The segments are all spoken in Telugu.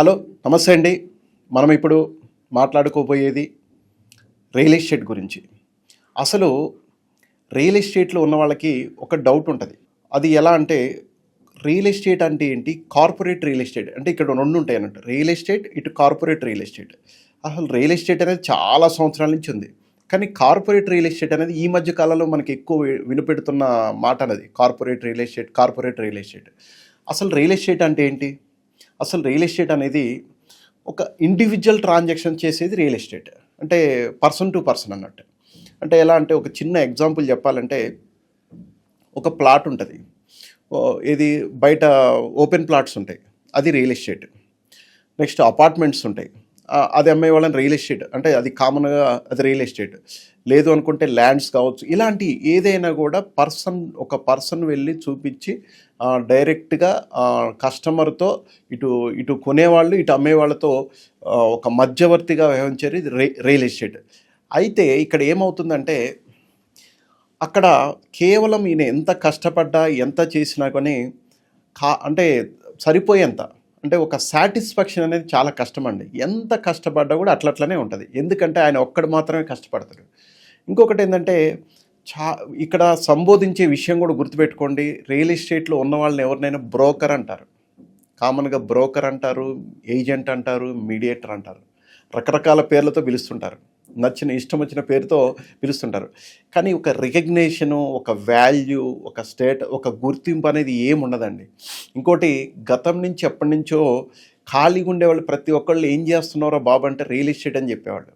హలో నమస్తే అండి. మనం ఇప్పుడు మాట్లాడుకోబోయేది రియల్ ఎస్టేట్ గురించి. అసలు రియల్ ఎస్టేట్లో ఉన్న వాళ్ళకి ఒక డౌట్ ఉంటుంది. అది ఎలా అంటే రియల్ ఎస్టేట్ అంటే ఏంటి? Corporate real estate. అంటే ఇక్కడ రెండు ఉంటాయి అన్నట్టు. రియల్ ఎస్టేట్ ఇటు కార్పొరేట్ రియల్ ఎస్టేట్. అసలు రియల్ ఎస్టేట్ అనేది చాలా సంవత్సరాల నుంచి ఉంది. కానీ కార్పొరేట్ రియల్ ఎస్టేట్ అనేది ఈ మధ్య కాలంలో మనకి ఎక్కువ వినిపెడుతున్న మాట అనేది. Corporate real estate corporate real estate. అసలు రియల్ ఎస్టేట్ అంటే ఏంటి? అసలు రియల్ ఎస్టేట్ అనేది ఒక ఇండివిజువల్ ట్రాన్సాక్షన్ చేసేది రియల్ ఎస్టేట్. అంటే పర్సన్ టు పర్సన్ అన్నట్టు. అంటే ఎలా అంటే ఒక చిన్న ఎగ్జాంపుల్ చెప్పాలంటే ఒక ప్లాట్ ఉంటుంది. ఇది బయట ఓపెన్ ప్లాట్స్ ఉంటాయి. అది రియల్ ఎస్టేట్. నెక్స్ట్ అపార్ట్మెంట్స్ ఉంటాయి. అది అమ్మే వాళ్ళని రియల్ ఎస్టేట్. అంటే అది కామన్గా అది రియల్ ఎస్టేట్. లేదు అనుకుంటే ల్యాండ్స్ కావచ్చు. ఇలాంటి ఏదైనా కూడా పర్సన్ ఒక పర్సన్ వెళ్ళి చూపించి డైరెక్ట్గా కస్టమర్తో ఇటు ఇటు కొనేవాళ్ళు ఇటు అమ్మేవాళ్ళతో ఒక మధ్యవర్తిగా వ్యవహరించేది రే రియల్ ఎస్టేట్. అయితే ఇక్కడ ఏమవుతుందంటే అక్కడ కేవలం ఈయన ఎంత కష్టపడ్డా ఎంత చేసినా కానీ కా అంటే సరిపోయేంత. అంటే ఒక సాటిస్ఫాక్షన్ అనేది చాలా కష్టం అండి ఎంత కష్టపడ్డా కూడా అట్లట్లనే ఉంటుంది. ఎందుకంటే ఆయన ఒక్కడు మాత్రమే కష్టపడతాడు. ఇంకొకటి ఏంటంటే చా ఇక్కడ సంబోధించే విషయం కూడా గుర్తుపెట్టుకోండి. రియల్ ఎస్టేట్లో ఉన్న వాళ్ళని ఎవరినైనా బ్రోకర్ అంటారు. కామన్గా బ్రోకర్ అంటారు ఏజెంట్ అంటారు మీడియేటర్ అంటారు. రకరకాల పేర్లతో పిలుస్తుంటారు. నచ్చిన ఇష్టం వచ్చిన పేరుతో పిలుస్తుంటారు. కానీ ఒక రికగ్నేషను ఒక వాల్యూ ఒక స్టేట్ ఒక గుర్తింపు అనేది ఏమి ఉండదండి ఇంకోటి గతం నుంచి ఎప్పటి నుంచో ఖాళీగా ఉండేవాళ్ళు ప్రతి ఒక్కళ్ళు ఏం చేస్తున్నారో బాబు అంటే రియల్ ఎస్టేట్ అని చెప్పేవాళ్ళు.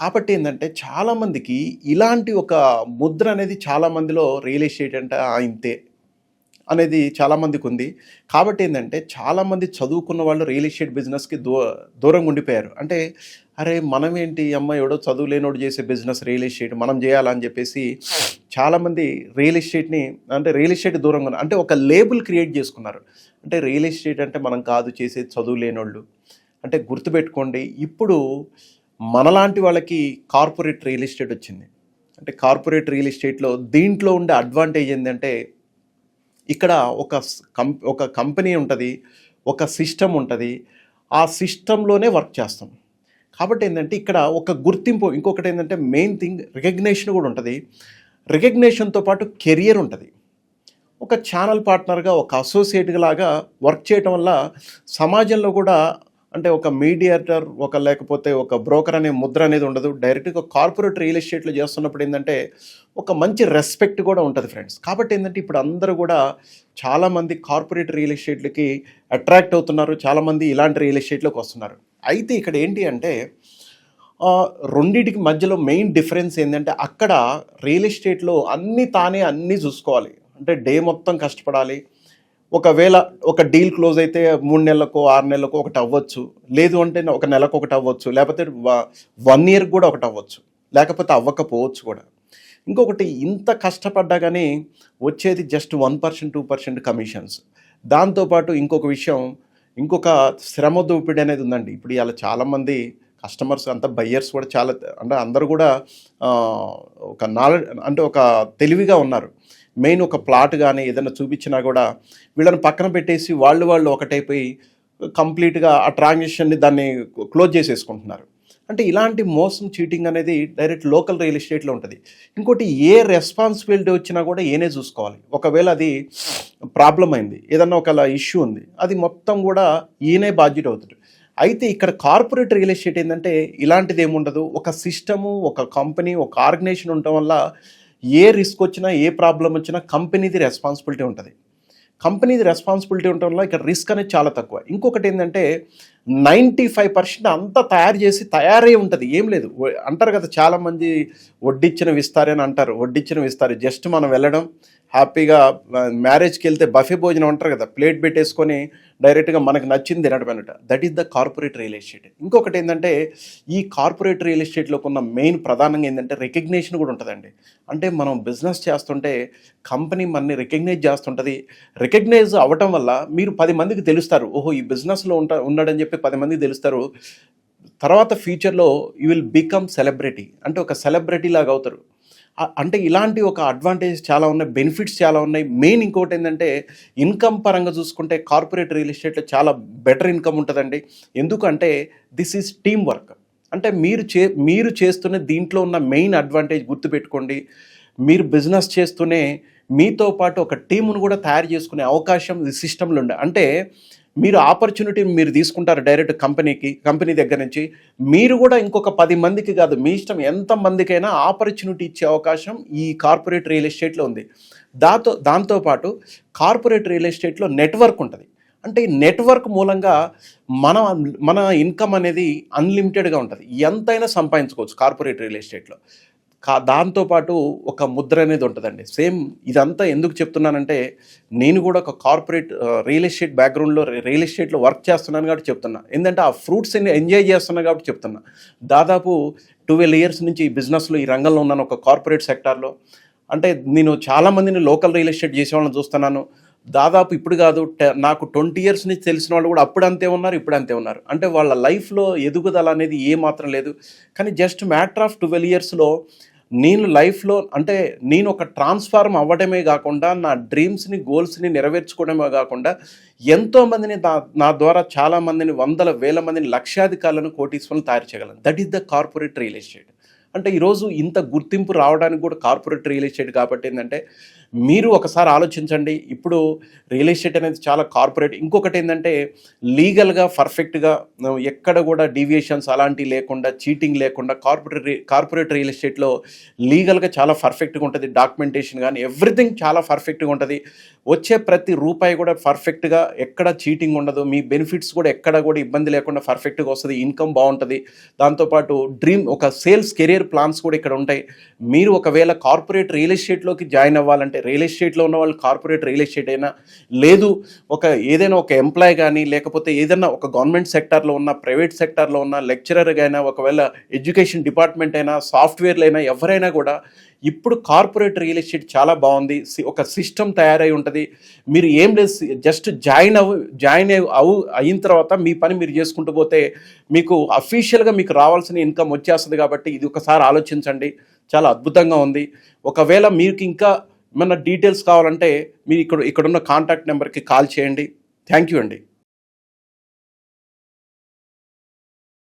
కాబట్టి ఏంటంటే చాలామందికి ఇలాంటి ఒక ముద్ర అనేది చాలామందిలో రియల్ ఎస్టేట్ అంటే ఇంతే. అనేది చాలామందికి ఉంది. కాబట్టి ఏంటంటే చాలామంది చదువుకున్న వాళ్ళు రియల్ ఎస్టేట్ బిజినెస్కి దూ దూరంగా ఉండిపోయారు. అంటే అరే మనం ఏంటి అమ్మాయి ఎవడో చదువు లేనోడు చేసే బిజినెస్ రియల్ ఎస్టేట్ మనం చేయాలని చెప్పేసి చాలామంది రియల్ ఎస్టేట్ని అంటే రియల్ ఎస్టేట్ దూరంగా ఉన్నారు అంటే ఒక లేబుల్ క్రియేట్ చేసుకున్నారు. అంటే రియల్ ఎస్టేట్ అంటే మనం కాదు చేసేది చదువు లేనోళ్ళు అంటే గుర్తుపెట్టుకోండి ఇప్పుడు మనలాంటి వాళ్ళకి కార్పొరేట్ రియల్ ఎస్టేట్ వచ్చింది. అంటే కార్పొరేట్ రియల్ ఎస్టేట్లో దీంట్లో ఉండే అడ్వాంటేజ్ ఏంటంటే ఇక్కడ ఒక కంప్ కం ఒక కంపెనీ ఉంటుంది ఒక సిస్టమ్ ఉంటుంది. ఆ సిస్టంలోనే వర్క్ చేస్తాం. కాబట్టి ఏంటంటే ఇక్కడ ఒక గుర్తింపు ఇంకొకటి ఏంటంటే మెయిన్ థింగ్ రికగ్నేషన్ కూడా ఉంటుంది. రికగ్నేషన్తో పాటు కెరియర్ ఉంటుంది. ఒక ఛానల్ పార్ట్నర్గా ఒక అసోసియేట్గా లాగా వర్క్ చేయటం వల్ల సమాజంలో కూడా అంటే ఒక మీడియేటర్ ఒక లేకపోతే ఒక బ్రోకర్ అనే ముద్ర అనేది ఉండదు. డైరెక్ట్గా కార్పొరేట్ రియల్ ఎస్టేట్లో చేస్తున్నప్పుడు ఏంటంటే ఒక మంచి రెస్పెక్ట్ కూడా ఉంటుంది ఫ్రెండ్స్. కాబట్టి ఏంటంటే ఇప్పుడు అందరూ కూడా చాలామంది కార్పొరేట్ రియల్ ఎస్టేట్లకి అట్రాక్ట్ అవుతున్నారు. చాలామంది ఇలాంటి రియల్ ఎస్టేట్లోకి వస్తున్నారు. అయితే ఇక్కడ ఏంటి అంటే రెండింటికి మధ్యలో మెయిన్ డిఫరెన్స్ ఏంటంటే అక్కడ రియల్ ఎస్టేట్లో అన్నీ తానే అన్నీ చూసుకోవాలి. అంటే డే మొత్తం కష్టపడాలి. ఒకవేళ ఒక డీల్ క్లోజ్ అయితే మూడు నెలలకు ఆరు నెలలకు ఒకటి అవ్వచ్చు. లేదు అంటే ఒక నెలకు ఒకటి అవ్వచ్చు. లేకపోతే వన్ ఇయర్ కూడా ఒకటి అవ్వచ్చు. లేకపోతే అవ్వకపోవచ్చు కూడా. ఇంకొకటి ఇంత కష్టపడ్డా కానీ వచ్చేది just one percent two percent commissions దాంతోపాటు ఇంకొక విషయం ఇంకొక శ్రమ దోపిడీ అనేది ఉందండి. ఇప్పుడు ఇలా చాలామంది కస్టమర్స్ అంతా బయ్యర్స్ కూడా చాలా అంటే అందరూ కూడా ఒక నాలెడ్జ్ అంటే ఒక తెలివిగా ఉన్నారు. మెయిన్ ఒక ప్లాట్ కానీ ఏదైనా చూపించినా కూడా వీళ్ళని పక్కన పెట్టేసి వాళ్ళు వాళ్ళు ఒకటైపోయి కంప్లీట్గా ఆ ట్రాన్సాక్షన్ని దాన్ని క్లోజ్ చేసేసుకుంటున్నారు. అంటే ఇలాంటి మోసం చీటింగ్ అనేది డైరెక్ట్ లోకల్ రియల్ ఎస్టేట్లో ఉంటుంది. ఇంకోటి ఏ రెస్పాన్సిబిలిటీ వచ్చినా కూడా ఏనే చూసుకోవాలి. ఒకవేళ అది ప్రాబ్లం అయింది ఏదన్నా ఒక ఇష్యూ ఉంది అది మొత్తం కూడా ఈయనే బాధ్యత అవుతుంది అయితే ఇక్కడ కార్పొరేట్ రియల్ ఎస్టేట్ ఏంటంటే ఇలాంటిది ఏముండదు ఒక సిస్టము ఒక కంపెనీ ఒక ఆర్గనైజేషన్ ఉండటం వల్ల ఏ రిస్క్ వచ్చినా ఏ ప్రాబ్లం వచ్చినా కంపెనీది రెస్పాన్సిబిలిటీ ఉంటుంది. కంపెనీది రెస్పాన్సిబిలిటీ ఉండటం వల్ల ఇక్కడ రిస్క్ అనేది చాలా తక్కువ. ఇంకొకటి ఏంటంటే నైంటీ ఫైవ్ పర్సెంట్ అంతా తయారు చేసి తయారై ఉంటుంది. ఏం లేదు. అంటారు కదా చాలామంది వడ్డిచ్చిన విస్తారే అని అంటారు. వడ్డిచ్చిన విస్తారే. జస్ట్ మనం వెళ్ళడం హ్యాపీగా మ్యారేజ్కి వెళ్తే బఫే భోజనం అంటారు కదా ప్లేట్ పెట్టేసుకొని డైరెక్ట్గా మనకు నచ్చింది తినడం అనట that is the corporate real estate ఇంకొకటి ఏంటంటే ఈ కార్పొరేట్ రియల్ ఎస్టేట్లోకి ఉన్న మెయిన్ ప్రధానంగా ఏంటంటే రికగ్నేషన్ కూడా ఉంటుందండి. అంటే మనం బిజినెస్ చేస్తుంటే కంపెనీ మనని రికగ్నైజ్ చేస్తుంటుంది. రికగ్నైజ్ అవ్వటం వల్ల మీరు పది మందికి తెలుస్తారు ఓహో ఈ బిజినెస్లో ఉంటా ఉన్నాడని చెప్పి పది మందికి తెలుస్తారు. తర్వాత ఫ్యూచర్లో యూ విల్ బికమ్ సెలబ్రిటీ అంటే ఒక సెలబ్రిటీ లాగా అవుతారు. అంటే ఇలాంటి ఒక అడ్వాంటేజ్ చాలా ఉన్నాయి బెనిఫిట్స్ చాలా ఉన్నాయి. మెయిన్ ఇంకోటి ఏంటంటే ఇన్కమ్ పరంగా చూసుకుంటే కార్పొరేట్ రియల్ ఎస్టేట్లో చాలా బెటర్ ఇన్కమ్ ఉంటుందండి. ఎందుకంటే దిస్ ఈజ్ టీమ్ వర్క్. అంటే మీరు చే మీరు చేస్తున్న దీంట్లో ఉన్న మెయిన్ అడ్వాంటేజ్ గుర్తుపెట్టుకోండి. మీరు బిజినెస్ చేస్తూనే మీతో పాటు ఒక టీమును కూడా తయారు చేసుకునే అవకాశం ఈ సిస్టంలో ఉండే అంటే మీరు ఆపర్చునిటీ మీరు తీసుకుంటారు డైరెక్ట్ కంపెనీకి కంపెనీ దగ్గర నుంచి. మీరు కూడా ఇంకొక పది మందికి కాదు మీ ఇష్టం ఎంత మందికైనా ఆపర్చునిటీ ఇచ్చే అవకాశం ఈ కార్పొరేట్ రియల్ ఎస్టేట్లో ఉంది. దాంతో దాంతోపాటు కార్పొరేట్ రియల్ ఎస్టేట్లో నెట్వర్క్ ఉంటుంది. అంటే ఈ నెట్వర్క్ మూలంగా మన మన ఇన్కమ్ అనేది అన్లిమిటెడ్గా ఉంటుంది. ఎంతైనా సంపాదించుకోవచ్చు కార్పొరేట్ రియల్ ఎస్టేట్లో. కా దాంతోపాటు ఒక ముద్ర అనేది ఉంటుందండి. సేమ్ ఇదంతా ఎందుకు చెప్తున్నానంటే నేను కూడా ఒక కార్పొరేట్ రియల్ ఎస్టేట్ బ్యాక్గ్రౌండ్లో రియల్ ఎస్టేట్లో వర్క్ చేస్తున్నాను కాబట్టి చెప్తున్నా. ఏంటంటే ఆ ఫ్రూట్స్ ఎంజాయ్ చేస్తున్నా కాబట్టి చెప్తున్నా. దాదాపు ట్వెల్వ్ ఇయర్స్ నుంచి ఈ బిజినెస్లో ఈ రంగంలో ఉన్నాను ఒక కార్పొరేట్ సెక్టార్లో. అంటే నేను చాలామందిని లోకల్ రియల్ ఎస్టేట్ చేసే వాళ్ళని చూస్తున్నాను. దాదాపు ఇప్పుడు కాదు నాకు ట్వంటీ ఇయర్స్ నుంచి తెలిసిన వాళ్ళు కూడా అప్పుడు అంతే ఉన్నారు ఇప్పుడు అంతే ఉన్నారు. అంటే వాళ్ళ లైఫ్లో ఎదుగుదల అనేది ఏ మాత్రం లేదు. కానీ జస్ట్ మ్యాటర్ ఆఫ్ ట్వెల్వ్ ఇయర్స్లో నేను లైఫ్లో అంటే నేను ఒక ట్రాన్స్ఫార్మ్ అవ్వడమే కాకుండా నా డ్రీమ్స్ని గోల్స్ని నెరవేర్చుకోవడమే కాకుండా ఎంతోమందిని నా నా ద్వారా చాలామందిని వందల వేల మందిని లక్షాధికారులను కోటీశ్వరులను తయారు చేయగలను. That is the corporate real estate అంటే ఈరోజు ఇంత గుర్తింపు రావడానికి కూడా కార్పొరేట్ రియల్ ఎస్టేట్ కాబట్టి ఏంటంటే మీరు ఒకసారి ఆలోచించండి. ఇప్పుడు రియల్ ఎస్టేట్ అనేది చాలా కార్పొరేట్. ఇంకొకటి ఏంటంటే లీగల్గా పర్ఫెక్ట్గా ఎక్కడ కూడా డీవియేషన్స్ అలాంటివి లేకుండా చీటింగ్ లేకుండా కార్పొరేట్ కార్పొరేట్ రియల్ ఎస్టేట్లో లీగల్గా చాలా పర్ఫెక్ట్గా ఉంటుంది. డాక్యుమెంటేషన్ కానీ ఎవ్రీథింగ్ చాలా పర్ఫెక్ట్గా ఉంటుంది. వచ్చే ప్రతి రూపాయి కూడా పర్ఫెక్ట్గా ఎక్కడ చీటింగ్ ఉండదు. మీ బెనిఫిట్స్ కూడా ఎక్కడ కూడా ఇబ్బంది లేకుండా పర్ఫెక్ట్గా వస్తుంది. ఇన్కమ్ బాగుంటుంది. దాంతోపాటు డ్రీమ్ ఒక సేల్స్ కెరీర్ ప్లాన్స్ కూడా ఇక్కడ ఉంటాయి. మీరు ఒకవేళ కార్పొరేట్ రియల్ ఎస్టేట్లోకి జాయిన్ అవ్వాలంటే రియల్ ఎస్టేట్లో ఉన్న వాళ్ళు కార్పొరేట్ రియల్ ఎస్టేట్ అయినా లేదు ఒక ఏదైనా ఒక ఎంప్లాయ్ కానీ లేకపోతే ఏదైనా ఒక గవర్నమెంట్ సెక్టార్లో ఉన్న ప్రైవేట్ సెక్టార్లో ఉన్న లెక్చరర్ అయినా ఒకవేళ ఎడ్యుకేషన్ డిపార్ట్మెంట్ అయినా సాఫ్ట్వేర్లు అయినా ఎవరైనా కూడా ఇప్పుడు కార్పొరేట్ రియల్ ఎస్టేట్ చాలా బాగుంది. ఒక సిస్టమ్ తయారై ఉంటుంది. మీరు ఏం లేదు జస్ట్ జాయిన్ అవ్వ జాయిన్ అవు అయిన తర్వాత మీ పని మీరు చేసుకుంటూ పోతే మీకు అఫీషియల్గా మీకు రావాల్సిన ఇన్కమ్ వచ్చేస్తుంది కాబట్టి ఇది ఒకసారి ఆలోచించండి. చాలా అద్భుతంగా ఉంది. ఒకవేళ మీకు ఇంకా ఏమన్నా డీటెయిల్స్ కావాలంటే మీరు ఇక్కడ ఇక్కడున్న కాంటాక్ట్ నెంబర్కి కాల్ చేయండి. థ్యాంక్ యూ అండి.